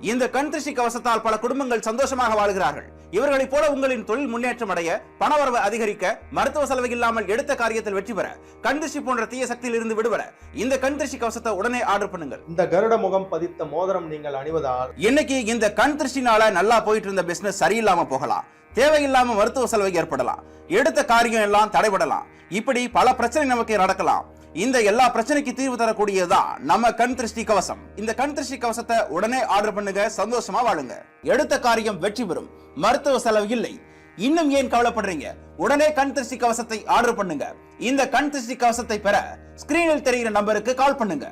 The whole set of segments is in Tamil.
இந்த கண் திருஷ்டி கவசத்தால் பல குடும்பங்கள் சந்தோஷமாக வாழ்கிறார்கள். இவர்களைப் போல உங்களின் தொழில் முன்னேற்றம் அடைய பணவரவு அதிகரிக்க மருத்துவ செலவு இல்லாமல் எடுத்த காரியத்தில் வெற்றி பெற கண் திருஷ்டி போன்ற தீய சக்தியில் இருந்து விடுபட இந்த கண் திருஷ்டி கவசத்தை உடனே ஆர்டர் பண்ணுங்கள். இந்த கருட முகம் பதித்த மோதிரம் நீங்கள் அணிவதால் இன்னைக்கு இந்த கண் திருஷ்டினால நல்லா போயிட்டு இருந்த பிசினஸ் சரியில்லாம போகலாம். தேவையில்லாம மருத்துவ செலவு ஏற்படலாம். எடுத்த காரியம் எல்லாம் தடைபடலாம். இப்படி பல பிரச்சனை நமக்கு நடக்கலாம். இந்த எல்லா பிரச்சனைக்கு தீர்வு தரக்கூடியதுதான் நம்ம கண் திருஷ்டி கவசம். இந்த கண் திருஷ்டி கவசத்தை உடனே ஆர்டர் பண்ணுங்க சந்தோஷமா வாழுங்க. எடுத்த காரியம் வெற்றி பெறும். மருத்துவ செலவு இல்லை. இன்னும் ஏன் கவலைப்படுறீங்க? உடனே கண் திருஷ்டி கவசத்தை ஆர்டர் பண்ணுங்க. இந்த கண் திருஷ்டி கவசத்தை பெற ஸ்கிரீனில் தெரிகிற நம்பருக்கு கால் பண்ணுங்க.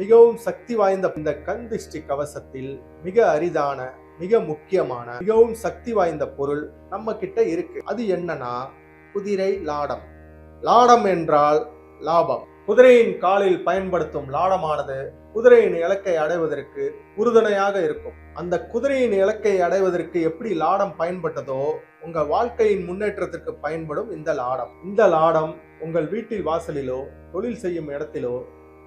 மிகவும் சக்தி வாய்ந்த இந்த கண் திருஷ்டி கவசத்தில் மிக அரிதான மிக முக்கியமான மிகவும் சக்தி வாய்ந்த பொருள் நம்ம கிட்ட இருக்கு. அது என்னன்னா குதிரை லாடம். லாடம் என்றால் லாபம். குதிரையின் காலில் பயன்படுத்தும் லாடமானது குதிரையின் இலக்கை அடைவதற்கு உறுதுணையாக இருக்கும். அந்த குதிரையின் இலக்கை அடைவதற்கு எப்படி லாடம் பயன்பட்டதோ உங்க வாழ்க்கையின் முன்னேற்றத்திற்கு பயன்படும் இந்த லாடம். இந்த லாடம் உங்கள் வீட்டில் வாசலிலோ தொழில் செய்யும் இடத்திலோ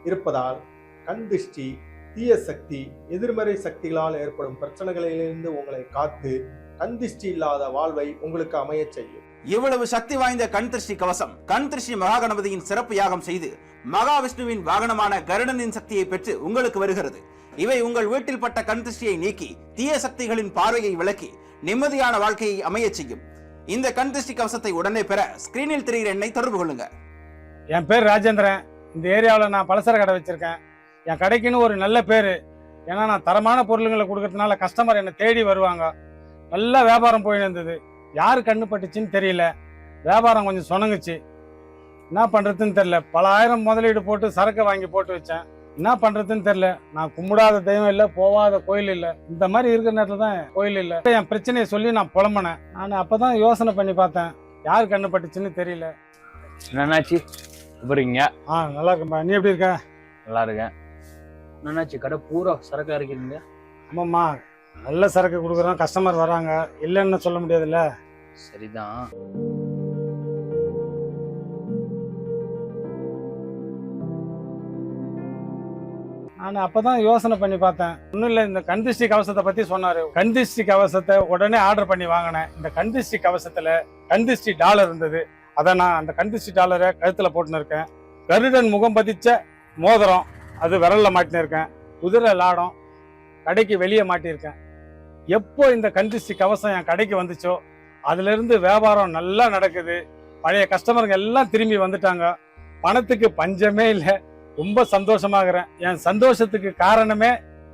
இருப்பதால் கண் திஷ்டி தீய சக்தி எதிர்மறை சக்திகளால் ஏற்படும் பிரச்சனைகளிலிருந்து உங்களை காத்து கண் திஷ்டி இல்லாத வாழ்வை உங்களுக்கு அமையச் செய்யும். இவ்வளவு சக்தி வாய்ந்த கண் திருஷ்டி கவசம் கண் திருஷ்டி மகாகணபதியின் சிறப்பு யாகம் செய்து மகாவிஷ்ணுவின் வாகனமான கருடனின் சக்தியை பெற்று உங்களுக்கு வருகிறது. இவை உங்கள் வீட்டில் பட்ட கண் திருஷ்டியை நீக்கி தீய சக்திகளின் பார்வையை விலக்கி நிம்மதியான வாழ்க்கையை அமையச் செய்யும். இந்த கண் திருஷ்டி கவசத்தை உடனே பெற ஸ்கிரீனில் தெரிகிற எண்ணை தொடர்பு கொள்ளுங்க. என் பேர் ராஜேந்திரன். இந்த ஏரியாவில் நான் பலசர கடை வச்சுருக்கேன். என் கடைக்குன்னு ஒரு நல்ல பேர். ஏன்னா நான் தரமான பொருளுங்களை கொடுக்கறதுனால கஸ்டமர் என்னை தேடி வருவாங்க. நல்லா வியாபாரம் போயின்னு இருந்தது. யார் கண்ணு பட்டுச்சுன்னு தெரியல. வியாபாரம் கொஞ்சம் சொனங்குச்சு என்ன பண்ணுறதுன்னு தெரில பல ஆயிரம் முதலீடு போட்டு சரக்கு வாங்கி போட்டு வச்சேன். என்ன பண்ணுறதுன்னு தெரில நான் கும்பிடாத தெய்வம் இல்லை போகாத கோயில் இல்லை. இந்த மாதிரி இருக்கிற நேரத்தில் தான் கோயில் இல்லை. என் பிரச்சனையை சொல்லி நான் புலம்பினேன். நான் அப்போ தான் யோசனை பண்ணி பார்த்தேன். யார் கண்ணு பட்டுச்சுன்னு தெரியல. என்னாச்சு? இருக்கீங்க ஆ நல்லா இருக்கும்பா நீ எப்படி இருக்க? நல்லா இருக்கேன். என்னாச்சு? கடை பூரா சரக்கா இருக்கீங்க ஆமாம்மா. நல்ல சரக்கு கொடுக்குறோம் கஸ்டமர் வராங்க. இல்லைன்னு சொல்ல முடியாதுல்ல? சரிதான். நான் அப்போ தான் யோசனை பண்ணி பார்த்தேன். ஒன்றும் இல்லை இந்த கந்திஷ்டி கவசத்தை பற்றி சொன்னார். கந்திஷ்டி கவசத்தை உடனே ஆர்டர் பண்ணி வாங்கினேன். இந்த கந்திஷ்டி கவசத்தில் கந்திஷ்டி டாலர் இருந்தது. அதை நான் அந்த கந்திஷ்டி டாலரை கழுத்தில் போட்டுன்னு இருக்கேன். கருடன் முகம் பதிச்ச மோதிரம் அது விரலில் மாட்டின்னு இருக்கேன். குதிரை லாடம் கடைக்கு வெளியே மாட்டியிருக்கேன். எப்போ இந்த கந்திஷ்டி கவசம் என் கடைக்கு வந்துச்சோ அதுலேருந்து வியாபாரம் நல்லா நடக்குது. பழைய கஸ்டமருங்க எல்லாம் திரும்பி வந்துட்டாங்க. பணத்துக்கு பஞ்சமே இல்லை. ரொம்ப சந்தோஷமாகிறேன். என் சந்தோஷத்துக்கு காரணமே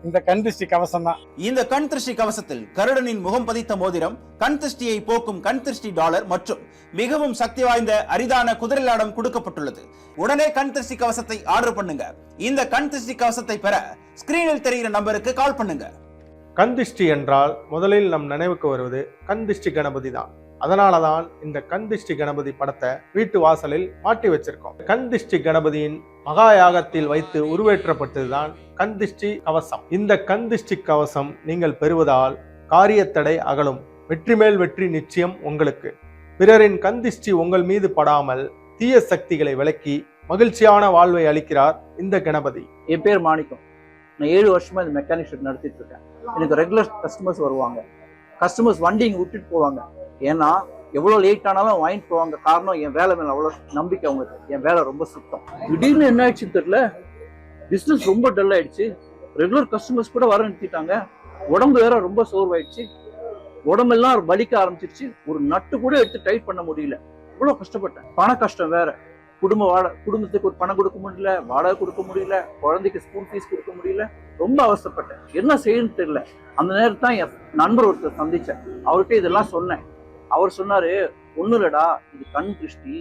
இந்த கந்திஷ்டி கவசம் தான். இந்த கண் திருஷ்டி கவசத்தில் கருடனின் முகம் பதித்த மோதிரம் கண் திருஷ்டியை போக்கும் கண் திருஷ்டி டாலர் மற்றும் மிகவும் சக்தி வாய்ந்த அரிதான குதிரைலாடம் கொடுக்கப்பட்டுள்ளது. உடனே கண் திருஷ்டி கவசத்தை ஆர்டர் பண்ணுங்க. இந்த கண் திருஷ்டி கவசத்தை பெற ஸ்கிரீனில் தெரிகிற நம்பருக்கு கால் பண்ணுங்க. கந்திஷ்டி என்றால் முதலில் நம் நினைவுக்கு வருவது கந்திஷ்டி கணபதி தான். அதனால தான் இந்த கந்திஷ்டி கணபதி படத்தை வீட்டு வாசலில் மாட்டி வச்சிருக்கோம். கண் திஷ்டி கணபதியின் மகா யாகத்தில் வைத்து உருவேற்றப்பட்டதுதான் கந்திஷ்டி கவசம். இந்த கந்திஷ்டி கவசம் நீங்கள் பெறுவதால் காரியத்தடை அகலும். வெற்றி மேல் வெற்றி நிச்சயம் உங்களுக்கு. பிறரின் கந்திஷ்டி உங்கள் மீது படாமல் தீய சக்திகளை விளக்கி மகிழ்ச்சியான வாழ்வை அளிக்கிறார் இந்த கணபதி. என் பேர் மாணிக்கம். நான் ஏழு வருஷமா இந்த மெக்கானிக் ஷெட் நடத்திட்டு இருக்கேன். எனக்கு ரெகுலர் கஸ்டமர்ஸ் வருவாங்க. கஸ்டமர்ஸ் வண்டி இங்கே விட்டுட்டு போவாங்க. ஏன்னா எவ்வளோ லேட் ஆனாலும் வாங்கிட்டு போவாங்க. காரணம் என் வேலை மேலே அவ்வளோ நம்பிக்கை அவங்களுக்கு. என் வேலை ரொம்ப சுத்தம். திடீர்னு என்ன ஆயிடுச்சுன்னு தெரியல? பிஸ்னஸ் ரொம்ப டல் ஆயிடுச்சு. ரெகுலர் கஸ்டமர்ஸ் கூட வர நிறுத்திட்டாங்க. உடம்பு வேற ரொம்ப சோர்வாயிடுச்சு. உடம்பெல்லாம் வலிக்க ஆரம்பிச்சிருச்சு. ஒரு நட்டு கூட எடுத்து டைட் பண்ண முடியல. இவ்வளோ கஷ்டப்பட்டேன். பண கஷ்டம் வேற. குடும்ப வாட குடும்பத்துக்கு ஒரு பணம் கொடுக்க முடியல வாடகை கொடுக்க முடியல குழந்தைக்கு ஸ்கூல் ஃபீஸ் கொடுக்க முடியல ரொம்ப அவசரப்பட்டேன். என்ன செய்யணும்னு தெரியல. அந்த நேரத்தில் தான் என் நண்பர் ஒருத்தர் சந்தித்தேன் அவர்கிட்ட இதெல்லாம் சொன்னேன். அவர் சொன்னார் ஒன்றும் இல்லடா இது கண் திருஷ்டி.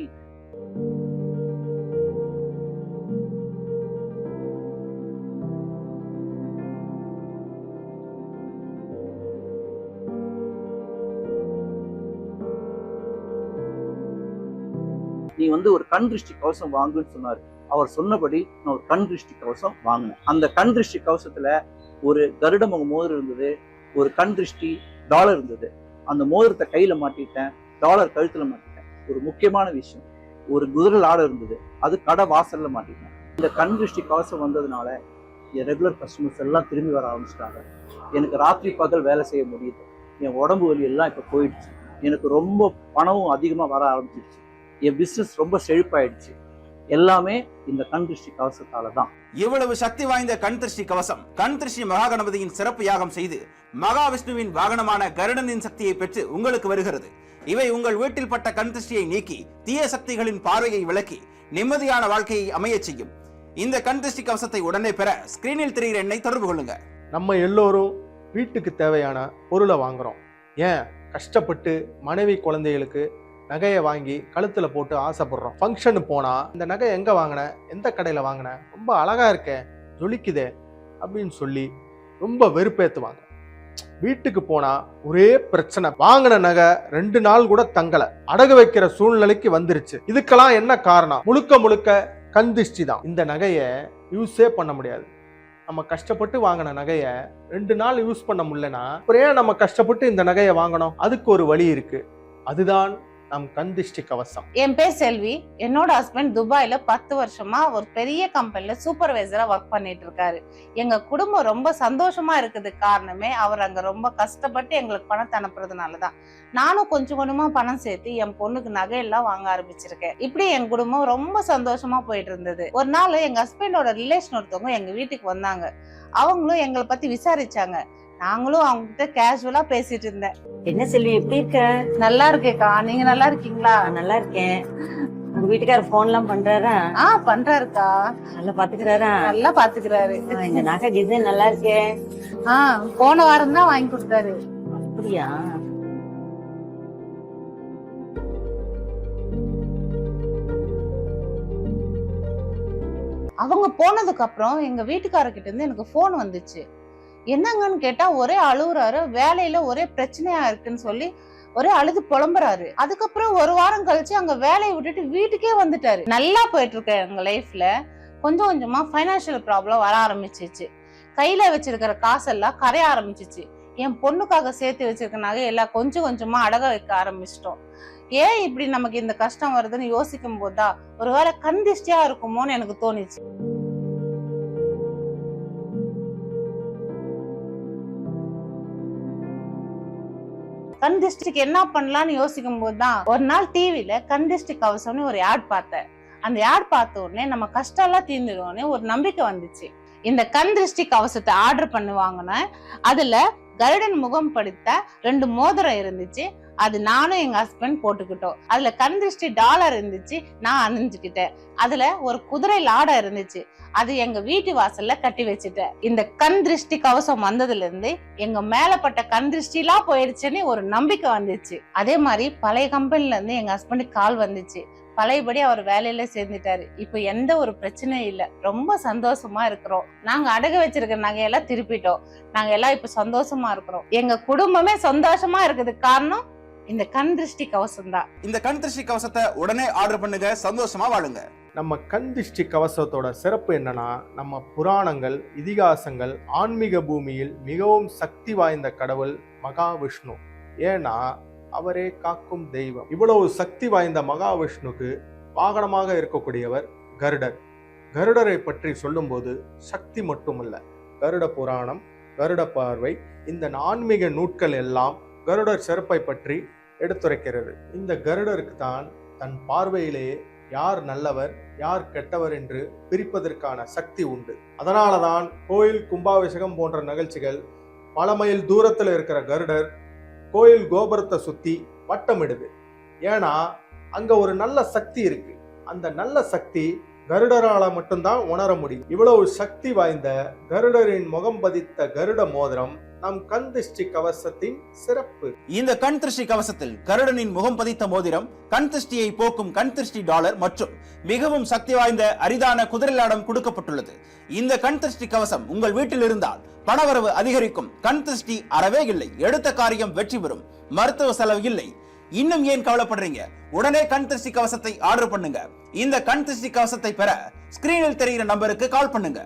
நீ வந்து ஒரு கண் திருஷ்டி கவசம் வாங்குன்னு சொன்னாரு. அவர் சொன்னபடி நான் ஒரு கண் திருஷ்டி கவசம் வாங்கினேன். அந்த கண் திருஷ்டி கவசத்துல ஒரு கருட மோதிரம் இருந்தது ஒரு கண் திருஷ்டி டாலர் இருந்தது. அந்த மோதிரத்தை கையில மாட்டிட்டேன் டாலர் கழுத்துல மாட்டிட்டேன். ஒரு முக்கியமான விஷயம் ஒரு குதிரை லாடம் இருந்தது அது கடை வாசல்ல மாட்டிட்டேன். இந்த கண் திருஷ்டி கவசம் வந்ததுனால என் ரெகுலர் கஸ்டமர்ஸ் எல்லாம் திரும்பி வர ஆரம்பிச்சிட்டாங்க. எனக்கு ராத்திரி பகல் வேலை செய்ய முடியுது என் உடம்பு வலி எல்லாம் இப்போ போயிடுச்சு. எனக்கு ரொம்ப பணமும் அதிகமாக வர ஆரம்பிச்சிடுச்சு என் பிஸ்னஸ் ரொம்ப செழிப்பாயிடுச்சு. எல்லாமே இந்த கண் திருஷ்டி கவசத்தால தான் இவ்வளவு சக்தி வாய்ந்த கண் திருஷ்டி கவசம் கண் திருஷ்டி மகா கணபதியின் சிறப்பு யாகம் செய்து மகாவிஷ்ணுவின் வாகனமான கருடனின் சக்தியை பெற்று உங்களுக்கு வருகிறது. இவை உங்கள் வீட்டில் பட்ட கண் திருஷ்டியை நீக்கி தீய சக்திகளின் பார்வையை விலக்கி நிம்மதியான வாழ்க்கையை அமையச் செய்யும். இந்த கண் திருஷ்டி கவசத்தை உடனே பெற ஸ்கிரீனில் தெரிகிற எண்ணை தொடர்பு கொள்ளுங்க. நம்ம எல்லோரும் வீட்டுக்கு தேவையான பொருளை வாங்குறோம். ஏன்? கஷ்டப்பட்டு மனைவி குழந்தைகளுக்கு நகையை வாங்கி கழுத்தில் போட்டு ஆசைப்படுறோம். ஃபங்க்ஷனு போனால் இந்த நகை எங்கே வாங்கின? எந்த கடையில் வாங்கின? ரொம்ப அழகாக இருக்கே ஜொலிக்குதே அப்படின்னு சொல்லி ரொம்ப வெறுப்பேற்றுவாங்க வீட்டுக்கு போனால் ஒரே பிரச்சனை. வாங்கின நகை ரெண்டு நாள் கூட தங்கலை. அடகு வைக்கிற சூழ்நிலைக்கு வந்துருச்சு. இதுக்கெல்லாம் என்ன காரணம்? முழுக்க முழுக்க கந்திஷ்டி தான். இந்த நகையை யூஸே பண்ண முடியாது. நம்ம கஷ்டப்பட்டு வாங்கின நகையை ரெண்டு நாள் யூஸ் பண்ண முடியலன்னா அப்புறம் ஏன் நம்ம கஷ்டப்பட்டு இந்த நகையை வாங்கணும்? அதுக்கு ஒரு வழி இருக்கு. அதுதான் நம் கந்திஷ்டி கவசம். என் பேர் செல்வி. என்னோட ஹஸ்பண்ட் துபாயில பத்து வருஷமா ஒரு பெரிய கம்பெனில சூப்பர்வைசரா ஒர்க் பண்ணிட்டு இருக்காரு. எங்க குடும்பம் ரொம்ப சந்தோஷமா இருக்குது காரணமே அவர் அங்க ரொம்ப கஷ்டப்பட்டு எங்களுக்கு பணத்தை அனுப்புறதுனாலதான் நானும் கொஞ்சம் கொஞ்சமா பணம் சேர்த்து என் பொண்ணுக்கு நகையெல்லாம் வாங்க ஆரம்பிச்சிருக்கேன். இப்படி என் குடும்பம் ரொம்ப சந்தோஷமா போயிட்டு இருந்தது. ஒரு நாள் எங்க ஹஸ்பண்டோட ரிலேஷன் ஒருத்தவங்க எங்க வீட்டுக்கு வந்தாங்க. அவங்களும் எங்களை பத்தி விசாரிச்சாங்க. நாங்களும் அவங்க கிட்ட கேஷுவலா பேசிட்டு இருந்தேன். என்ன செல்வி எப்படி இருக்க? நல்லா இருக்கேக்கா. நீங்க நல்லா இருக்கீங்களா? நல்லா இருக்கேன். உங்க வீட்டுக்காரர் போன் எல்லாம் பண்றாரா? ஆ பண்றாருக்கா. நல்லா பாத்துக்கிறாரா? நல்லா பாத்துக்கிறாரு. இந்த நகை டிசைன் நல்லா இருக்கே. ஆ போன வாரம் தான் வாங்கி கொடுத்தாரு. அப்படியா? அவங்க போனதுக்கு அப்புறம் எங்க வீட்டுக்காரர்கிட்ட இருந்து எனக்கு போன் வந்துச்சு. என்னங்கன்னு கேட்டா ஒரே அழுகுறாரு வேலையில ஒரே பிரச்சனையா இருக்குன்னு சொல்லி ஒரே அழுது புலம்புறாரு. அதுக்கப்புறம் ஒரு வாரம் கழிச்சு அங்க வேலையை விட்டுட்டு வீட்டுக்கே வந்துட்டாரு. நல்லா போயிட்டு இருக்க எங்க லைஃப்ல கொஞ்சம் கொஞ்சமா ஃபைனான்சியல் ப்ராப்ளம் வர ஆரம்பிச்சிச்சு. கையில வச்சிருக்கிற காசெல்லாம் கரைய ஆரம்பிச்சிச்சு. என் பொண்ணுக்காக சேர்த்து வச்சிருக்க நகை எல்லாம் கொஞ்சம் கொஞ்சமா அடக வைக்க ஆரம்பிச்சிட்டோம். ஏன் இப்படி நமக்கு இந்த கஷ்டம் வருதுன்னு யோசிக்கும் போதா ஒருவேளை கண்திஷ்டியா இருக்குமோன்னு எனக்கு தோணுச்சு. கண் திஷ்டிக்கு என்ன பண்ணலாம்னு யோசிக்கும் போதுதான் ஒரு நாள் டிவியில கண் திஷ்டி கவசம்னு ஒரு ஆட் பார்த்தேன். அந்த ஆட் பார்த்த உடனே நம்ம கஷ்டம் எல்லாம் தீர்ந்துடுவோம்னு ஒரு நம்பிக்கை வந்துச்சு. இந்த கண் திருஷ்டி கவசத்தை ஆர்டர் பண்ணி அதுல கருடன் முகம் படித்த ரெண்டு மோதிரம் இருந்துச்சு. அது நானும் எங்க ஹஸ்பண்ட் போட்டுக்கிட்டோம். அதுல கண் திருஷ்டி டாலர் இருந்துச்சு நான் அணிஞ்சுக்கிட்டேன். அதுல ஒரு குதிரை லாடம் இருந்துச்சு. அது எங்க வீட்டு வாசல்ல கட்டி வச்சுட்டேன். இந்த கண் திருஷ்டி கவசம் வந்ததுல இருந்து எங்க மேலப்பட்ட கண் திருஷ்டிலாம் போயிடுச்சுன்னு ஒரு நம்பிக்கை வந்துச்சு. அதே மாதிரி பழைய கம்பெனில இருந்து எங்க ஹஸ்பண்டுக்கு கால் வந்துச்சு. பழையபடி அவர் வேலையில சேர்ந்துட்டாரு. இப்ப எந்த ஒரு பிரச்சனையும் இல்ல. ரொம்ப சந்தோஷமா இருக்கிறோம். நாங்க அடகு வச்சிருக்க நகையெல்லாம் திருப்பிட்டோம். நாங்க எல்லாம் இப்ப சந்தோஷமா இருக்கிறோம். எங்க குடும்பமே சந்தோஷமா இருக்குது காரணம் இந்த கண் திருஷ்டி கவசம் தான். இந்த கண் திருஷ்டி கவசத்தை உடனே ஆர்டர் பண்ணுங்க சந்தோஷமா வாழுங்க. நம்ம கந்திஷ்டி கவசத்தோட சிறப்பு என்னன்னா நம்ம புராணங்கள் இதிகாசங்கள் ஆன்மீக பூமியில் மிகவும் சக்தி வாய்ந்த கடவுள் மகாவிஷ்ணு. ஏன்னா அவரே காக்கும் தெய்வம். இவ்வளவு சக்தி வாய்ந்த மகாவிஷ்ணுக்கு வாகனமாக இருக்கக்கூடியவர் கருடர். கருடரை பற்றி சொல்லும்போது சக்தி மட்டுமல்ல. கருட புராணம் கருட பார்வை இந்த ஆன்மீக நூட்கள் எல்லாம் கருடர் செருப்பை பற்றி எடுத்துரைக்கிறது. இந்த கருடருக்கு தான் தன் பார்வையிலேயே யார் நல்லவர் யார் கெட்டவர் என்று பிரிப்பதற்கான சக்தி உண்டு. அதனால தான் கோயில் கும்பாபிஷேகம் போன்ற நிகழ்ச்சிகள் பல மைல் தூரத்தில் இருக்கிற கருடர் கோயில் கோபுரத்தை சுற்றி வட்டமிடுது. ஏன்னா அங்கே ஒரு நல்ல சக்தி இருக்கு. அந்த நல்ல சக்தி கருடரால் மட்டும்தான் உணர முடியும். இவ்வளவு சக்தி வாய்ந்த கருடரின் முகம் பதித்த கருட மோதிரம் நம் கந்திஷ்டி கவசத்தின் சிறப்பு. இந்த கண் திருஷ்டி கவசத்தில் கருடனின் முகம் பதித்த மோதிரம் கண் திருஷ்டியை போக்கும் கண் திருஷ்டி டாலர் மற்றும் மிகவும் சக்தி வாய்ந்த அரிதான குதிரைலாடம் கொடுக்கப்பட்டுள்ளது. இந்த கண் திருஷ்டி கவசம் உங்கள் வீட்டில் இருந்தால் பணவரவு அதிகரிக்கும். கண் திருஷ்டி அறவே இல்லை. எடுத்த காரியம் வெற்றி பெறும். மருத்துவ செலவு இல்லை. இன்னும் ஏன் கவலைப்படுறீங்க? உடனே கண் திருஷ்டி கவசத்தை ஆர்டர் பண்ணுங்க. இந்த கண் திருஷ்டி கவசத்தை பெற ஸ்கிரீனில் தெரிகிற நம்பருக்கு கால் பண்ணுங்க.